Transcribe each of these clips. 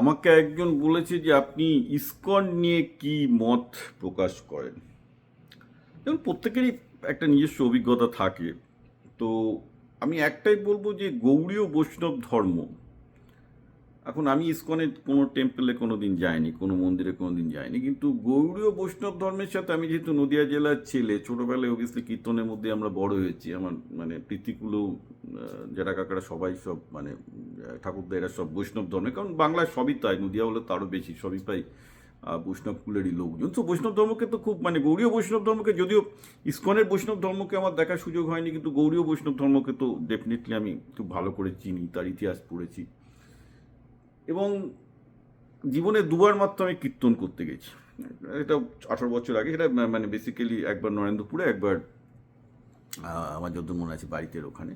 আমাকে একজন বলেছে যে আপনি ইস্কন নিয়ে কি মত প্রকাশ করেন? যেমন প্রত্যেকেরই একটা নিজস্ব অভিজ্ঞতা থাকে। তো আমি একটাই বলব যে গৌড়ীয় বৈষ্ণব ধর্ম, এখন আমি ইসকনের কোনো টেম্পলে কোনো দিন যাইনি, কোনো মন্দিরে কোনো দিন যাইনি, কিন্তু গৌড়ীয় বৈষ্ণব ধর্মের সাথে আমি যেহেতু নদিয়া জেলার ছেলে, ছোটোবেলায় অবভিয়াসলি কীর্তনের মধ্যে আমরা বড় হয়েছি, আমার মানে প্রীতিকুলো যারা কাকারা সবাই সব মানে ঠাকুরদা এরা সব বৈষ্ণব ধর্মে। কারণ বাংলায় সবই তাই নদিয়া হলে তারও বেশি, সবই পাই বৈষ্ণব কুলেরই লোকজন। তো বৈষ্ণব ধর্মকে তো খুব মানে গৌরীয় বৈষ্ণব ধর্মকে, যদিও ইস্কনের বৈষ্ণব ধর্মকে আমার দেখার সুযোগ হয়নি, কিন্তু গৌড়ীয় বৈষ্ণব ধর্মকে তো ডেফিনেটলি আমি খুব ভালো করে চিনি, তার ইতিহাস পড়েছি। এবং জীবনে দুবার মাত্র আমি কীর্তন করতে গেছি। এটা আঠারো বছর আগে, সেটা মানে বেসিক্যালি একবার নরেন্দ্রপুরে, একবার আমার যত মনে আছে বাড়িতে ওখানে।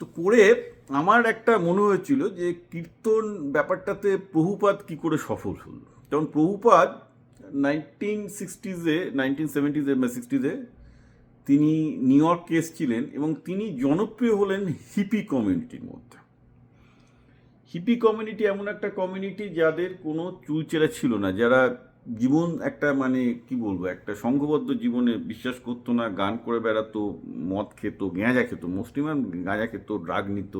তো করে আমার একটা মনে হয়েছিল যে কীর্তন ব্যাপারটাতে প্রভুপাদ কি করে সফল হল। যেমন প্রভুপাদ নাইনটিন সিক্সটিজে, নাইনটিন সেভেন্টিজে বা সিক্সটিজে তিনি নিউ ইয়র্কে এসেছিলেন এবং তিনি জনপ্রিয় হলেন হিপি কমিউনিটির মধ্যে। হিপি কমিউনিটি এমন একটা কমিউনিটি যাদের কোনো চুলচেরা ছিল না, যারা জীবন একটা মানে কি বলব, একটা সংঘবদ্ধ জীবনে বিশ্বাস করতো না, গান করে বেড়াতো, মদ খেত, গাঁজা খেত মুসলিমান গাঁজা খেত ড্রাগ নিত।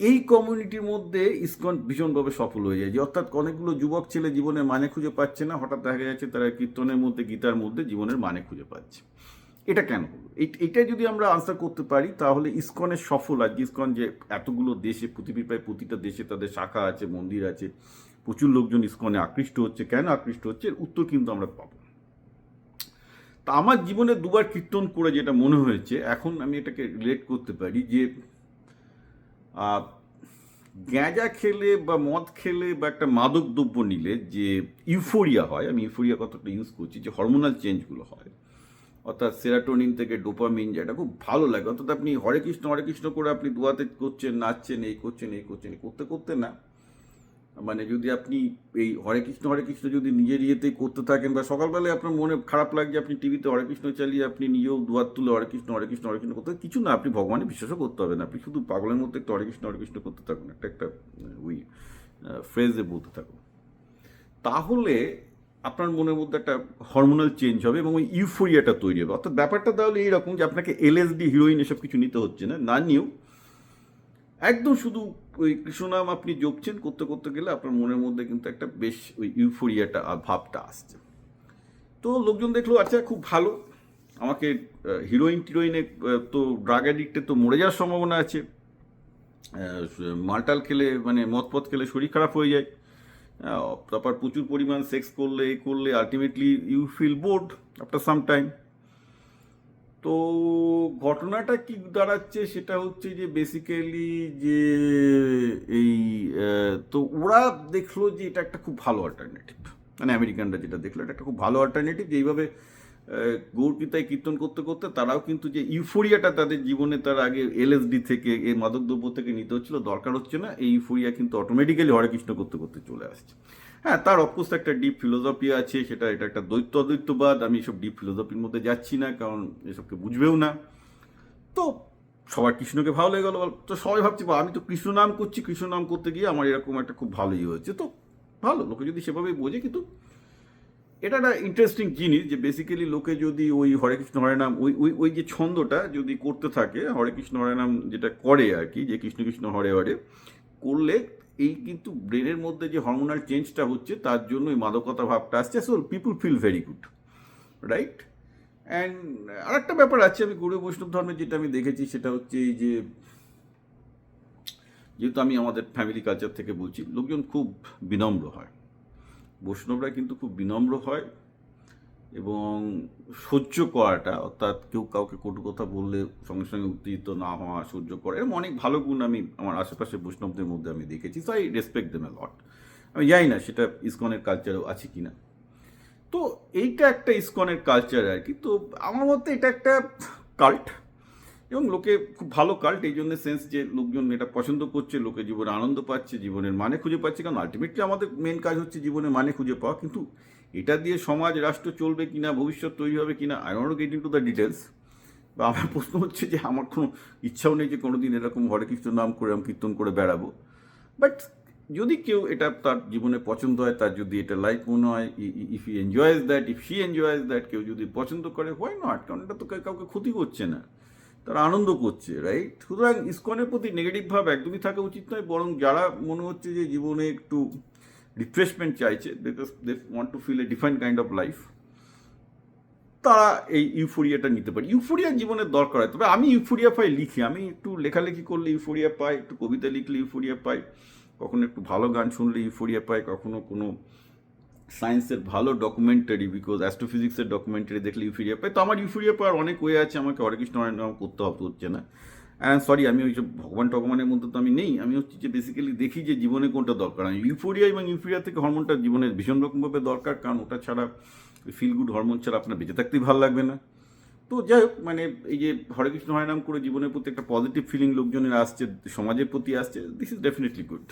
এই কমিউনিটির মধ্যে ইসকন ভীষণভাবে সফল হয়ে যায়। যে অর্থাৎ অনেকগুলো যুবক ছেলে জীবনের মানে খুঁজে পাচ্ছে না, হঠাৎ দেখা যাচ্ছে তারা কীর্তনের মধ্যে, গীতার মধ্যে জীবনের মানে খুঁজে পাচ্ছে। এটা কেন হলো? এটা যদি আমরা আনসার করতে পারি, তাহলে ইসকনের সফল আর ইসকন যে এতগুলো দেশে, পৃথিবীর প্রায় প্রতিটা দেশে তাদের শাখা আছে, মন্দির আছে, প্রচুর লোকজন ইসকনে আকৃষ্ট হচ্ছে। কেন আকৃষ্ট হচ্ছে? এর উত্তর কিন্তু আমরা পাবো। তা আমার জীবনে দুবার কীর্তন করে যেটা মনে হয়েছে, এখন আমি এটাকে রিলেট করতে পারি যে গ্যাঁজা খেলে বা মদ খেলে বা একটা মাদক দ্রব্য নিলে যে ইউফোরিয়া হয়, আমি ইউফোরিয়া কথাটা ইউজ করছি, যে হরমোনাল চেঞ্জগুলো হয়, অর্থাৎ সেরাটোনিন থেকে ডোপামিন যেটা খুব ভালো লাগে, অর্থাৎ আপনি হরে কৃষ্ণ হরে কৃষ্ণ করে আপনি দুয়াতে করছেন, নাচছেন, এই করছেন এই করছেন করতে করতে না মানে যদি আপনি এই হরে কৃষ্ণ হরে কৃষ্ণ যদি নিজের ইয়েতেই করতে থাকেন বা সকালবেলায় আপনার মনে খারাপ লাগছে আপনি টিভিতে হরে কৃষ্ণ চালিয়ে আপনি নিজেও দুয়ার তুলে হরে কৃষ্ণ হরে কৃষ্ণ হরে কৃষ্ণ করতে কিছু না, আপনি ভগবানের বিশ্বাসও করতে হবে না। আপনি শুধু পাগলের মধ্যে একটা হরে কৃষ্ণ হরে কৃষ্ণ করতে থাকুন, একটা একটা, ওই ফ্রেজে বলতে থাকুন। তাহলে আপনার মনের মধ্যে একটা হরমোনাল চেঞ্জ হবে এবং ওই ইউফোরিয়াটা তৈরি হবে। অর্থাৎ ব্যাপারটা তাহলে এইরকম যে আপনাকে এলএসডি হিরোইন এসব কিছু নিতে হচ্ছে না। না নিয়েও একদম শুধু ওই কৃষ্ণনাম আপনি জপছেন, করতে করতে গেলে আপনার মনের মধ্যে কিন্তু একটা বেশ ওই ইউফোরিয়াটা ভাবটা আসছে। তো লোকজন দেখল আচ্ছা খুব ভালো। আমাকে হিরোইন টিরোইনে তো ড্রাগ অ্যাডিক্টে তো মরে যাওয়ার সম্ভাবনা আছে। মালটাল খেলে মানে মদ পথ খেলে শরীর খারাপ হয়ে যায়। তারপর প্রচুর পরিমাণ সেক্স করলে, এ করলে ultimately you feel bored after some time তো ঘটনাটা কি দাঁড়াচ্ছে সেটা হচ্ছে যে বেসিক্যালি যে এই তো ওরা দেখল যে এটা একটা খুব ভালো অল্টারনেটিভ মানে আমেরিকানরা যেটা দেখল, এটা একটা খুব ভালো অল্টারনেটিভ যে এইভাবে গৌরকিতায় কীর্তন করতে করতে তারাও কিন্তু যে ইউফোরিয়াটা তাদের জীবনে তার আগে এলএসডি থেকে এই মাদকদ্রব্য থেকে নিতে হচ্ছিল। দরকার হচ্ছে না, এই ইউফোরিয়া কিন্তু অটোমেটিক্যালি হরে কৃষ্ণ করতে করতে চলে আসছে। হ্যাঁ তার অফকোর্স একটা ডিপ ফিলোসফি আছে, সেটা এটা একটা দ্বৈত অদ্বৈতবাদ আমি এসব ডিপ ফিলোসফির মধ্যে যাচ্ছি না, কারণ এসবকে বুঝবেও না। তো সবার কৃষ্ণকে ভালো লেগে গেলো, তো সবাই ভাবছি আমি তো কৃষ্ণ নাম করছি, কৃষ্ণ নাম করতে গিয়ে আমার এরকম একটা খুব ভালো ইয়ে হয়েছে। তো ভালো, লোকে যদি সেভাবে বোঝে, কিন্তু এটা একটা ইন্টারেস্টিং জিনিস যে বেসিক্যালি লোকে যদি ওই হরে কৃষ্ণ, হরে নাম, ওই ওই ওই যে ছন্দটা যদি করতে থাকে, হরে কৃষ্ণ, হরে নাম যেটা করে আর কি, যে কৃষ্ণ কৃষ্ণ, হরে হরে করলে এই কিন্তু ব্রেনের মধ্যে যে হরমোনাল চেঞ্জটা হচ্ছে, তার জন্য ওই মাদকতা ভাবটা আসছে। So people feel very good right and আরেকটা ব্যাপার আছে, আমি গৌরব বৈষ্ণব ধর্মের যেটা আমি দেখেছি, সেটা হচ্ছে এই যে, যেহেতু আমি আমাদের ফ্যামিলি কালচার থেকে বলছি, লোকজন খুব বিনম্র হয়। বৈষ্ণবরা কিন্তু খুব বিনম্র হয়। এবং সহ্য করাটা, অর্থাৎ কেউ কাউকে কটু কথা বললে সঙ্গে সঙ্গে উত্তেজিত না হওয়া, সহ্য করা, এরকম অনেক ভালো গুণ আমি আমার আশেপাশে বৈষ্ণবদের মধ্যে আমি দেখেছি। So I respect them lot আমি জানি না সেটা ইসকনের কালচারেও আছে কি না তো এইটা একটা ইসকনের কালচার আর কি। তো আমার মতে এটা একটা কাল্ট এবং লোকে খুব ভালো কাল্ট এই জন্য সেন্স যে লোকজন এটা পছন্দ করছে, লোকে জীবনে আনন্দ পাচ্ছে, জীবনের মানে খুঁজে পাচ্ছে। কারণ আলটিমেটলি আমাদের মেন কাজ হচ্ছে জীবনে মানে খুঁজে পাওয়া। কিন্তু এটা দিয়ে সমাজ, রাষ্ট্র চলবে কিনা, ভবিষ্যৎ তৈরি হবে কিনা I want get into the details বা আমার প্রশ্ন হচ্ছে যে আমার কোনো ইচ্ছাও নেই যে কোনোদিন এরকম হরে কৃষ্ণ নাম করে আমি কীর্তন করে বেড়াবো। বাট যদি কেউ এটা তার জীবনে পছন্দ হয়, তার যদি এটা লাইফ মনে হয় if he enjoys that if she enjoys that কেউ যদি পছন্দ করে হয় নট কারণ এটা তো কাউকে ক্ষতি করছে না। তারা আনন্দ করছে রাইট সুতরাং ইসকনের প্রতি নেগেটিভ ভাব একদমই থাকা উচিত নয়, বরং যারা মনে হচ্ছে যে জীবনে একটু রিফ্রেশমেন্ট চাইছে because they want to feel a different kind of life তারা এই ইউফোরিয়াটা নিতে পারে। ইউফোরিয়া জীবনের দরকার হয়। তবে আমি ইউফোরিয়া পাই, লিখি। আমি একটু লেখালেখি করলে ইউফোরিয়া পাই, একটু কবিতা লিখলে ইউফোরিয়া পাই, কখনো একটু ভালো গান শুনলে ইউফোরিয়া পাই, কখনো কোনো সায়েন্সের ভালো ডকুমেন্টারি বিকজ অ্যাস্ট্রোফিজিক্সের ডকুমেন্টারি দেখলে ইউফোরিয়া পাই। তো আমার ইউফোরিয়া পাওয়ার অনেক ওয়ে আছে, আমাকে হরে কৃষ্ণ হরে নাম করতে হবে হচ্ছে না। সরি আমি ওই সব ভগবান টগবানের মধ্যে তো আমি নেই। আমি হচ্ছে যে বেসিক্যালি দেখি যে জীবনে কোনটা দরকার। আমি ইউফোরিয়া এবং ইউফোরিয়া থেকে হরমোনটা জীবনের ভীষণ রকমভাবে দরকার। কারণ ওটা ছাড়া ফিল গুড হরমোন ছাড়া আপনার বেঁচে থাকতেই ভালো লাগবে না। তো যাই হোক মানে এই যে হরে কৃষ্ণ হরে নাম করে জীবনের প্রতি একটা পজিটিভ ফিলিং লোকজনের আসছে, সমাজের প্রতি আসছে দিস ইজ ডেফিনেটলি গুড